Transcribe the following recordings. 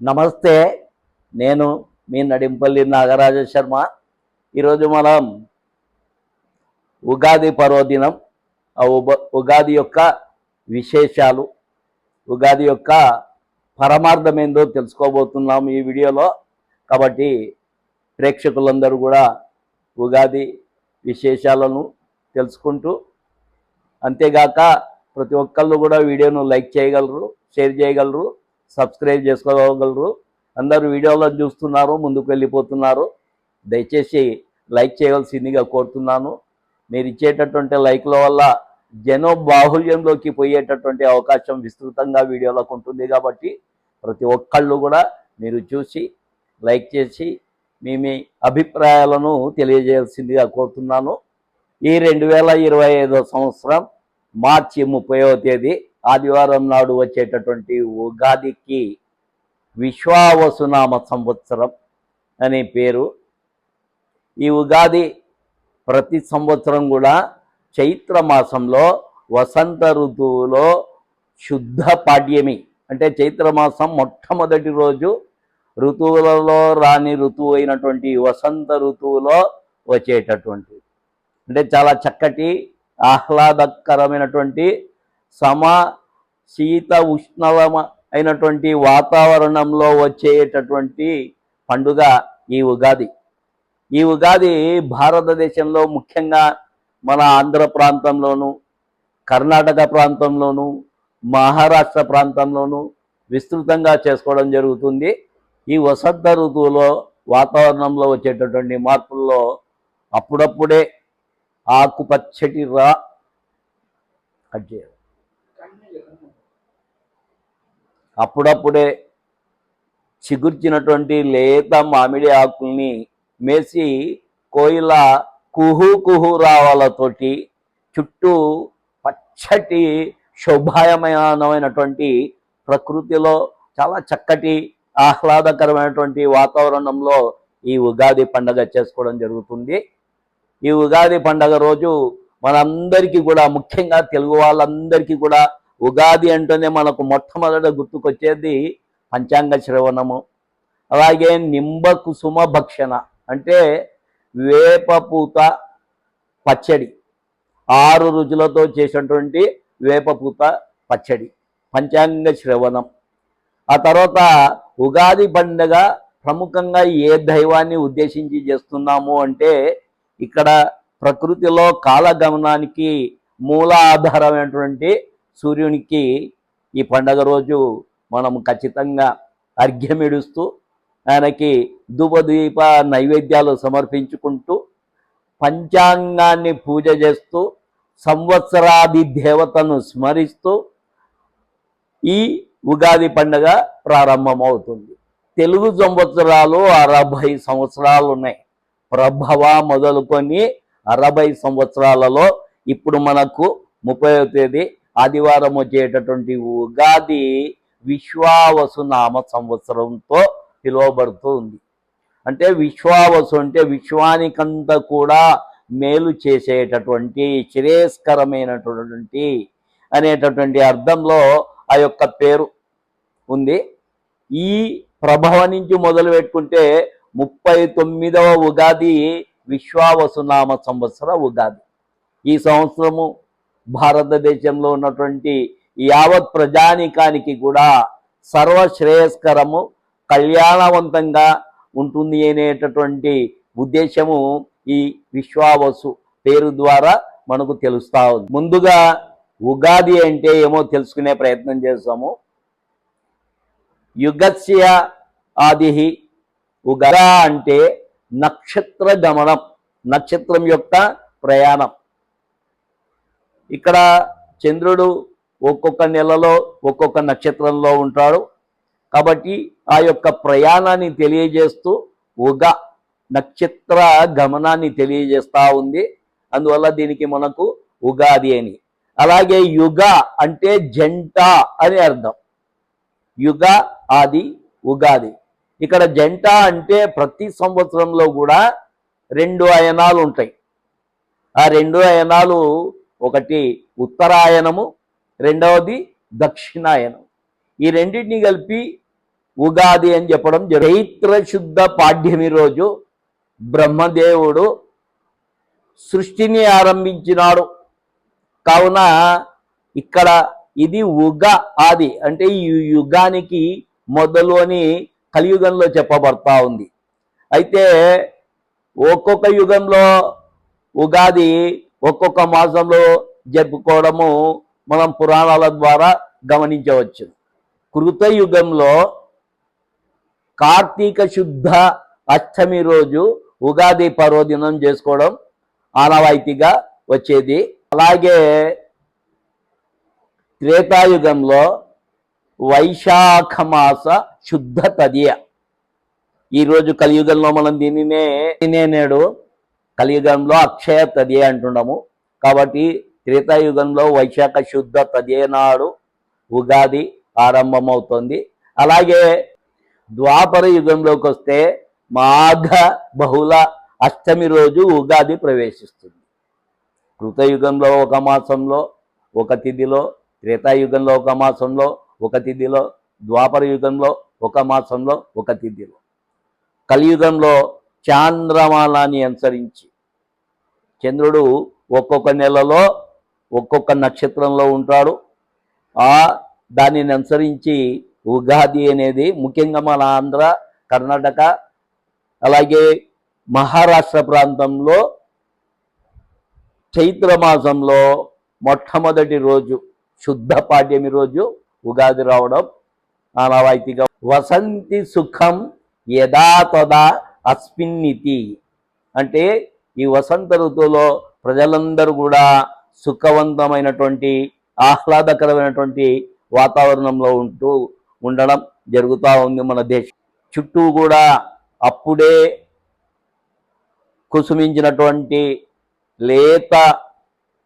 నమస్తే నేను మీ నడింపల్లి నాగరాజ శర్మ. ఈరోజు మనం ఉగాది పర్వదినం ఆ ఉబ ఉగాది యొక్క విశేషాలు ఉగాది యొక్క పరమార్థం ఏందో తెలుసుకోబోతున్నాం ఈ వీడియోలో. కాబట్టి ప్రేక్షకులందరూ కూడా ఉగాది విశేషాలను తెలుసుకుంటూ అంతేగాక ప్రతి ఒక్కళ్ళు కూడా వీడియోను లైక్ చేయగలరు షేర్ చేయగలరు. సబ్స్క్రైబ్ చేసుకోగలరు. అందరూ వీడియోలో చూస్తున్నారు ముందుకు వెళ్ళిపోతున్నారు. దయచేసి లైక్ చేయవలసిందిగా కోరుతున్నాను. మీరు ఇచ్చేటటువంటి లైక్ల వల్ల జనో బాహుల్యంలోకి పోయేటటువంటి అవకాశం విస్తృతంగా వీడియోలోకి ఉంటుంది కాబట్టి ప్రతి ఒక్కళ్ళు కూడా మీరు చూసి లైక్ చేసి మీ మీ అభిప్రాయాలను తెలియజేయాల్సిందిగా కోరుతున్నాను. ఈ రెండు వేల ఇరవై సంవత్సరం మార్చి ముప్పైవ తేదీ ఆదివారం నాడు వచ్చేటటువంటి ఉగాదికి విశ్వావసునామ సంవత్సరం అనే పేరు. ఈ ఉగాది ప్రతి సంవత్సరం కూడా చైత్ర మాసంలో వసంత ఋతువులో శుద్ధ పాడ్యమి అంటే చైత్రమాసం మొట్టమొదటి రోజు ఋతువులలో రాని ఋతువు అయినటువంటి వసంత ఋతువులో వచ్చేటటువంటి అంటే చాలా చక్కటి ఆహ్లాదకరమైనటువంటి సమ శీత ఉష్ణలమ అయినటువంటి వాతావరణంలో వచ్చేటటువంటి పండుగ ఈ ఉగాది. ఈ ఉగాది భారతదేశంలో ముఖ్యంగా మన ఆంధ్ర ప్రాంతంలోను కర్ణాటక ప్రాంతంలోను మహారాష్ట్ర ప్రాంతంలోను విస్తృతంగా చేసుకోవడం జరుగుతుంది. ఈ వసంత ఋతువులో వాతావరణంలో వచ్చేటటువంటి మార్పుల్లో అప్పుడప్పుడే ఆకుపచ్చటి రా కట్ చేయాలి. అప్పుడప్పుడే చిగుర్చినటువంటి లేత మామిడి ఆకుల్ని మేసి కోయిల కుహు కుహు రావాలతోటి చుట్టూ పచ్చటి శోభాయమానమైనటువంటి ప్రకృతిలో చాలా చక్కటి ఆహ్లాదకరమైనటువంటి వాతావరణంలో ఈ ఉగాది పండగ చేసుకోవడం జరుగుతుంది. ఈ ఉగాది పండగ రోజు మనందరికీ కూడా ముఖ్యంగా తెలుగు వాళ్ళందరికీ కూడా ఉగాది అంటేనే మనకు మొట్టమొదట గుర్తుకొచ్చేది పంచాంగ శ్రవణము. అలాగే నింబ కుసుమ భక్షణ అంటే వేపపూత పచ్చడి. ఆరు రుచులతో చేసినటువంటి వేపపూత పచ్చడి పంచాంగ శ్రవణం. ఆ తర్వాత ఉగాది పండుగ ప్రముఖంగా ఏ దైవాన్ని ఉద్దేశించి చేస్తున్నాము అంటే ఇక్కడ ప్రకృతిలో కాలగమనానికి మూల ఆధారమైనటువంటి సూర్యునికి ఈ పండగ రోజు మనం ఖచ్చితంగా అర్ఘ్యమిడుస్తూ ఆయనకి ధూపదీప నైవేద్యాలు సమర్పించుకుంటూ పంచాంగాన్ని పూజ చేస్తూ సంవత్సరాది దేవతను స్మరిస్తూ ఈ ఉగాది పండగ ప్రారంభమవుతుంది. తెలుగు సంవత్సరాలు అరవై సంవత్సరాలు ఉన్నాయి. ప్రభవ మొదలుకొని అరవై సంవత్సరాలలో ఇప్పుడు మనకు ముప్పై తేదీ ఆదివారం వచ్చేటటువంటి ఉగాది విశ్వావసు నామ సంవత్సరంతో పిలువబడుతూ ఉంది. అంటే విశ్వావసు అంటే విశ్వానికంతా కూడా మేలు చేసేటటువంటి శ్రేయస్కరమైనటువంటి అనేటటువంటి అర్థంలో ఆ యొక్క పేరు ఉంది. ఈ ప్రభవ నుంచి మొదలు పెట్టుకుంటే ముప్పై తొమ్మిదవ ఉగాది విశ్వావసునామ సంవత్సర ఉగాది. ఈ సంవత్సరము భారతదేశంలో ఉన్నటువంటి యావత్ ప్రజానికానికి కూడా సర్వశ్రేయస్కరము కళ్యాణవంతంగా ఉంటుంది అనేటటువంటి ఉద్దేశము ఈ విశ్వావసు పేరు ద్వారా మనకు తెలుస్తా ఉంది. ముందుగా ఉగాది అంటే ఏమో తెలుసుకునే ప్రయత్నం చేస్తాము. యుగస్య ఆదిహి ఉగరా అంటే నక్షత్ర గమనం నక్షత్రం యొక్క ప్రయాణం. ఇక్కడ చంద్రుడు ఒక్కొక్క నెలలో ఒక్కొక్క నక్షత్రంలో ఉంటాడు. కాబట్టి ఆ యొక్క ప్రయాణాన్ని తెలియజేస్తూ ఉగ నక్షత్ర గమనాన్ని తెలియజేస్తూ ఉంది. అందువల్ల దీనికి మనకు ఉగాది అని. అలాగే యుగ అంటే జంట అని అర్థం. యుగ ఆది ఉగాది. ఇక్కడ జంట అంటే ప్రతి సంవత్సరంలో కూడా రెండు అయనాలు ఉంటాయి. ఆ రెండు అయనాలు ఒకటి ఉత్తరాయణము రెండవది దక్షిణాయనం ఈ రెండింటిని కలిపి ఉగాది అని చెప్పడం చైత్ర శుద్ధ పాడ్యమి రోజు బ్రహ్మదేవుడు సృష్టిని ఆరంభించినాడు. కావున ఇక్కడ ఇది ఉగ ఆది అంటే ఈ యుగానికి మొదలు అని కలియుగంలో చెప్పబడతా ఉంది. అయితే ఒక్కొక్క యుగంలో ఉగాది ఒక్కొక్క మాసంలో జరుపుకోవడము మనం పురాణాల ద్వారా గమనించవచ్చు. కృతయుగంలో కార్తీక శుద్ధ అష్టమి రోజు ఉగాది పర్వదినం చేసుకోవడం ఆనవాయితీగా వచ్చేది. అలాగే త్రేతాయుగంలో వైశాఖ మాస శుద్ధ తదియ. ఈరోజు కలియుగంలో మనం దీనినే దీనినే నేడు కలియుగంలో అక్షయ తదియే అంటున్నాము కాబట్టి త్రేతాయుగంలో వైశాఖ శుద్ధ తదియే నాడు ఉగాది ప్రారంభమవుతుంది. అలాగే ద్వాపర యుగంలోకి వస్తే మాఘ బహుళ అష్టమి రోజు ఉగాది ప్రవేశిస్తుంది. కృతయుగంలో ఒక మాసంలో ఒక తిథిలో త్రేతాయుగంలో ఒక మాసంలో ఒక తిథిలో ద్వాపర యుగంలో ఒక మాసంలో ఒక తిథిలో. కలియుగంలో చాంద్రమానాన్ని అనుసరించి. చంద్రుడు ఒక్కొక్క నెలలో ఒక్కొక్క నక్షత్రంలో ఉంటాడు. ఆ దానిని అనుసరించి ఉగాది అనేది ముఖ్యంగా మన ఆంధ్ర కర్ణాటక అలాగే మహారాష్ట్ర ప్రాంతంలో చైత్ర మాసంలో మొట్టమొదటి రోజు శుద్ధ పాడ్యమి రోజు ఉగాది రావడం. ఆనవాయితీగా వసంతి సుఖం యదా తదా అస్మిన్నితి. అంటే ఈ వసంత ఋతువులో ప్రజలందరూ కూడా సుఖవంతమైనటువంటి ఆహ్లాదకరమైనటువంటి వాతావరణంలో ఉంటూ ఉండడం జరుగుతూ ఉంది మన దేశం. చుట్టూ కూడా అప్పుడే కుసుమించినటువంటి లేత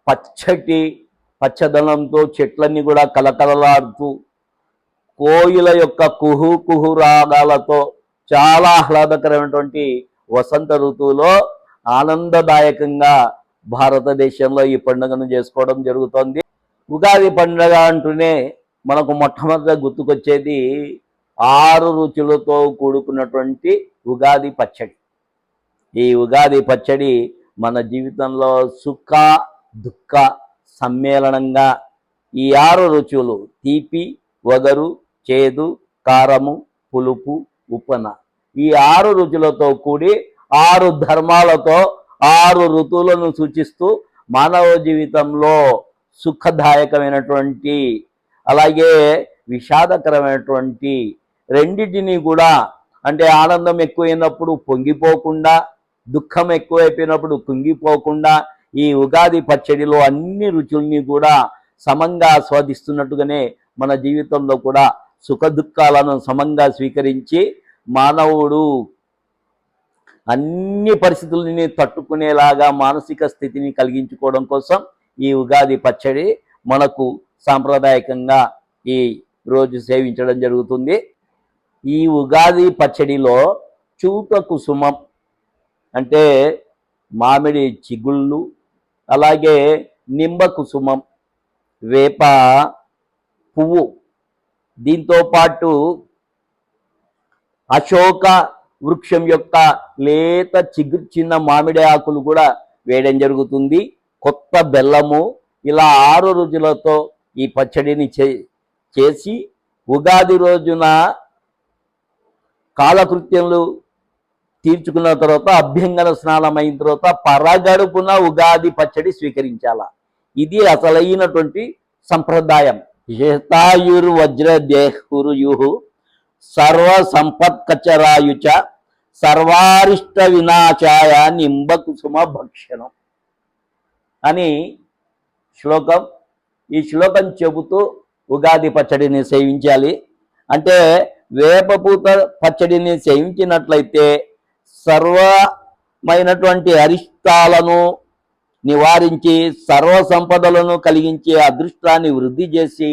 పచ్చటి పచ్చదనంతో చెట్లన్నీ కూడా కలకలలాడుతూ కోయిల యొక్క కుహు కుహు రాగాలతో చాలా ఆహ్లాదకరమైనటువంటి వసంత ఋతువులో ఆనందదాయకంగా భారతదేశంలో ఈ పండుగను చేసుకోవడం జరుగుతోంది. ఉగాది పండుగ అంటూనే మనకు మొట్టమొదట గుర్తుకొచ్చేది ఆరు రుచులతో కూడుకున్నటువంటి ఉగాది పచ్చడి. ఈ ఉగాది పచ్చడి మన జీవితంలో సుఖ దుఃఖ సమ్మేళనంగా ఈ ఆరు రుచులు తీపి వగరు చేదు కారము పులుపు ఉప్పన ఈ ఆరు రుచులతో కూడి ఆరు ధర్మాలతో ఆరు ఋతువులను సూచిస్తూ మానవ జీవితంలో సుఖదాయకమైనటువంటి అలాగే విషాదకరమైనటువంటి రెండింటినీ కూడా అంటే ఆనందం ఎక్కువైనప్పుడు పొంగిపోకుండా దుఃఖం ఎక్కువైపోయినప్పుడు కుంగిపోకుండా ఈ ఉగాది పచ్చడిలో అన్ని రుచుల్ని కూడా సమంగా ఆస్వాదిస్తున్నట్టుగానే మన జీవితంలో కూడా సుఖ దుఃఖాలను సమంగా స్వీకరించి మానవుడు అన్ని పరిస్థితులని తట్టుకునేలాగా మానసిక స్థితిని కలిగించుకోవడం కోసం ఈ ఉగాది పచ్చడి మనకు సాంప్రదాయకంగా ఈ రోజు సేవించడం జరుగుతుంది. ఈ ఉగాది పచ్చడిలో చూప కుసుమం అంటే మామిడి చిగుళ్ళు అలాగే నింబ కుసుమం వేప పువ్వు దీంతో పాటు అశోక వృక్షం యొక్క లేత చిగుర్చిన మామిడి ఆకులు కూడా వేయడం జరుగుతుంది. కొత్త బెల్లము ఇలా ఆరు రుచులతో ఈ పచ్చడిని చే చేసి ఉగాది రోజున కాలకృత్యములు తీర్చుకున్న తర్వాత అభ్యంగన స్నానం అయిన తర్వాత పరగడుపున ఉగాది పచ్చడి స్వీకరించాల. ఇది అసలైనటువంటి సంప్రదాయం. శతాయుర్వజ్ర దేహురుయు సర్వ సంపత్కచరాయుచ సర్వారిష్ట వినాశాయ నింబ కుసుమ భక్షణం అని శ్లోకం. ఈ శ్లోకం చెబుతూ ఉగాది పచ్చడిని సేవించాలి. అంటే వేపపూత పచ్చడిని సేవించినట్లయితే సర్వమైనటువంటి అరిష్టాలను నివారించి సర్వ సంపదలను కలిగించే అదృష్టాన్ని వృద్ధి చేసి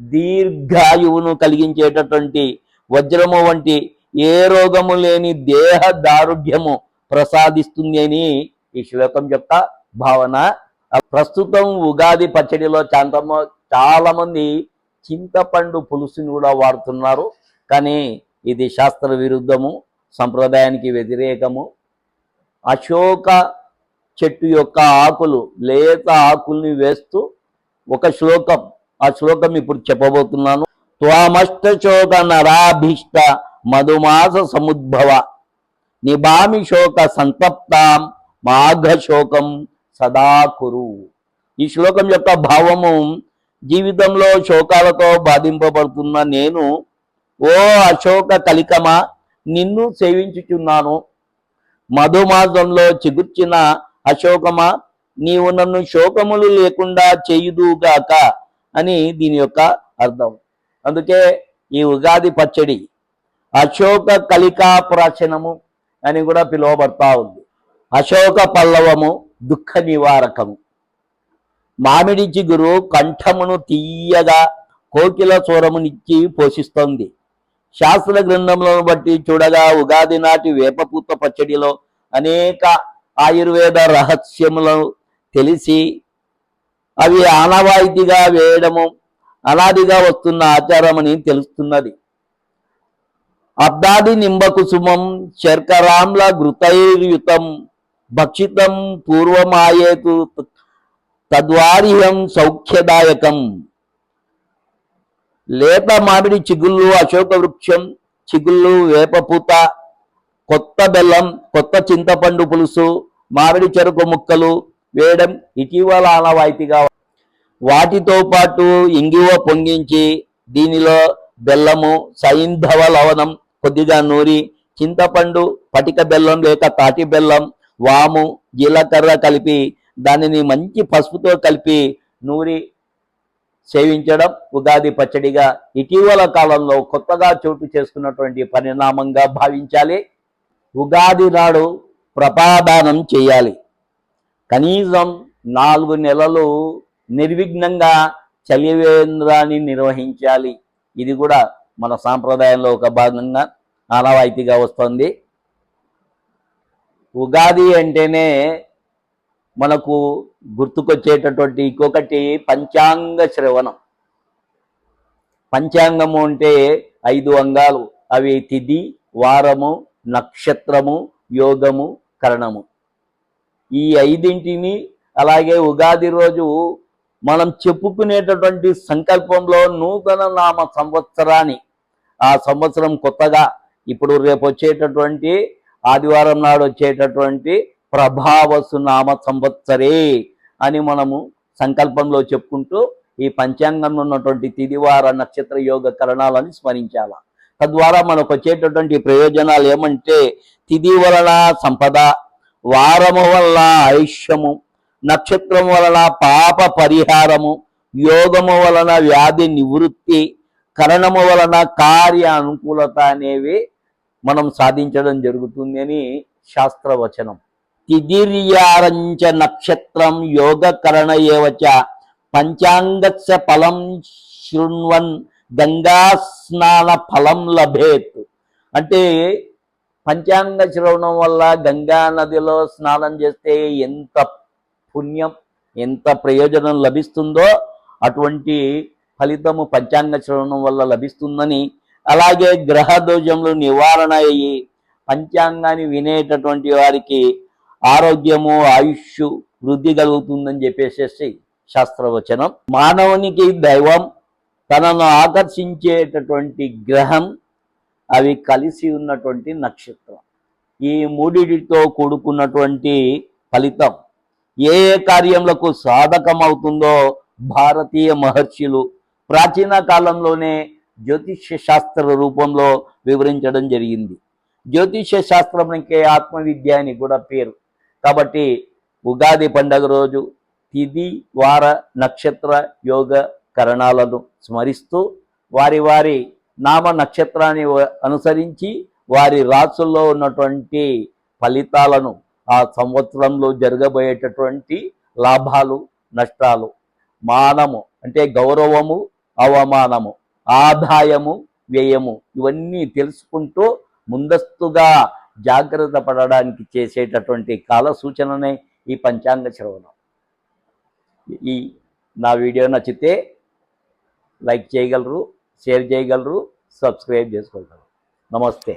దీర్ఘాయువును కలిగించేటటువంటి వజ్రము వంటి ఏ రోగము లేని దేహ దారుఢ్యము ప్రసాదిస్తుంది అని ఈ శ్లోకం యొక్క భావన. ప్రస్తుతం ఉగాది పచ్చడిలో చాంతమో చాలా మంది చింతపండు పులుసుని కూడా వాడుతున్నారు. కానీ ఇది శాస్త్ర విరుద్ధము సంప్రదాయానికి వ్యతిరేకము. అశోక చెట్టు యొక్క ఆకులు లేత ఆకుల్ని వేస్తూ ఒక శ్లోకం ఆ శ్లోకం ఇప్పుడు చెప్పబోతున్నాను. త్వామష్టశోక నరాభీష్ట మధుమాస సముద్భవ నిబామి శోక సంతప్తాం మాఘ శోకం సదా కురు ఈ శ్లోకం యొక్క భావము జీవితంలో శోకాలతో బాధింపబడుతున్న నేను ఓ అశోక కలికమా నిన్ను సేవించుచున్నాను. మధుమాసంలో చిగుర్చిన అశోకమా నీవు నన్ను శోకములు లేకుండా చేయుదుగాక అని దీని యొక్క అర్థం. అందుకే ఈ ఉగాది పచ్చడి అశోక కలికా ప్రాచనము అని కూడా పిలువబడతా ఉంది. అశోక పల్లవము దుఃఖ నివారకము. మామిడి చిగురు కంఠమును తీయగా కోకిల చూరమునిచ్చి పోషిస్తోంది. శాస్త్ర గ్రంథములను బట్టి చూడగా ఉగాది నాటి వేపపూత పచ్చడిలో అనేక ఆయుర్వేద రహస్యములను తెలిసి అవి ఆనవాయితీగా వేయడము అనాదిగా వస్తున్న ఆచారమని తెలుస్తున్నది. అబ్దాది నింబకుసుమం శర్కరాంల ఘృతైర్యుతం భక్షితం పూర్వమాయేతు తద్వార్యం సౌఖ్యదాయకం. లేత మామిడి చిగుళ్ళు అశోక వృక్షం చిగుళ్ళు వేపపూత కొత్త బెల్లం కొత్త చింతపండు పులుసు మామిడి చెరుకు ముక్కలు వేయడం ఇటీవల ఆనవాయితీగా వాటితో పాటు ఇంగివ పొంగించి దీనిలో బెల్లము సైంధవ లవణం కొద్దిగా నూరి చింతపండు పటిక బెల్లం లేక తాటి బెల్లం వాము జీలకర్ర కలిపి దానిని మంచి పసుపుతో కలిపి నూరి సేవించడం ఉగాది పచ్చడిగా ఇటీవల కాలంలో కొత్తగా చోటు చేసుకున్నటువంటి పరిణామంగా భావించాలి. ఉగాది నాడు ప్రపాదానం చేయాలి. కనీసం నాలుగు నెలలు నిర్విఘ్నంగా చలివేంద్రాన్ని నిర్వహించాలి. ఇది కూడా మన సాంప్రదాయంలో ఒక భాగంగా ఆనవాయితీగా వస్తుంది. ఉగాది అంటేనే మనకు గుర్తుకొచ్చేటటువంటి ఇంకొకటి పంచాంగ శ్రవణం. పంచాంగము అంటే ఐదు అంగాలు. అవి తిథి వారము నక్షత్రము యోగము కరణము. ఈ ఐదింటిని అలాగే ఉగాది రోజు మనం చెప్పుకునేటటువంటి సంకల్పంలో నూతన నామ సంవత్సరాన్ని ఆ సంవత్సరం కొత్తగా ఇప్పుడు రేపు వచ్చేటటువంటి ఆదివారం నాడు వచ్చేటటువంటి ప్రభావసు నామ సంవత్సరే అని మనము సంకల్పంలో చెప్పుకుంటూ ఈ పంచాంగంలో ఉన్నటువంటి తిదివార నక్షత్ర యోగ కరణాలని స్మరించాల. తద్వారా మనకు వచ్చేటటువంటి ప్రయోజనాలు ఏమంటే తిది వలన సంపద వారము వల్ల ఆయుష్యము నక్షత్రం వలన పాప పరిహారము యోగము వలన వ్యాధి నివృత్తి కరణము వలన కార్య అనుకూలత అనేవి మనం సాధించడం జరుగుతుంది అని శాస్త్రవచనం. తిదిర్యారంచ నక్షత్రం యోగకరణ ఏవచ పంచాంగస్య ఫలం శృణ్వన్ గంగా స్నాన ఫలం లభేత్. అంటే పంచాంగ శ్రవణం వల్ల గంగా నదిలో స్నానం చేస్తే ఎంత పుణ్యం ఎంత ప్రయోజనం లభిస్తుందో అటువంటి ఫలితము పంచాంగ శ్రవణం వల్ల లభిస్తుందని అలాగే గ్రహ దోషములు నివారణ అయ్యి పంచాంగాన్ని వినేటటువంటి వారికి ఆరోగ్యము ఆయుష్ వృద్ధి కలుగుతుందని చెప్పేసేసి శాస్త్రవచనం. మానవునికి దైవం తనను ఆకర్షించేటటువంటి గ్రహం అవి కలిసి ఉన్నటువంటి నక్షత్రం. ఈ మూడిటితో కూడుకున్నటువంటి ఫలితం ఏ ఏ కార్యములకు సాధకమవుతుందో భారతీయ మహర్షులు ప్రాచీన కాలంలోనే జ్యోతిష్య శాస్త్ర రూపంలో వివరించడం జరిగింది. జ్యోతిష్య శాస్త్రంకే ఆత్మవిద్య అని కూడా పేరు. కాబట్టి ఉగాది పండగ రోజు తిది వార నక్షత్ర యోగ కరణాలను స్మరిస్తూ వారి వారి నామ నక్షత్రాన్ని అనుసరించి వారి రాసుల్లో ఉన్నటువంటి ఫలితాలను ఆ సంవత్సరంలో జరగబోయేటటువంటి లాభాలు నష్టాలు మానము అంటే గౌరవము అవమానము ఆదాయము వ్యయము ఇవన్నీ తెలుసుకుంటూ ముందస్తుగా జాగ్రత్త పడడానికి చేసేటటువంటి కాల సూచననే ఈ పంచాంగ శ్రవణం. ఈ నా వీడియో నచ్చితే లైక్ చేయగలరు షేర్ చేయగలరు సబ్స్క్రైబ్ చేసుకోగలరు. నమస్తే.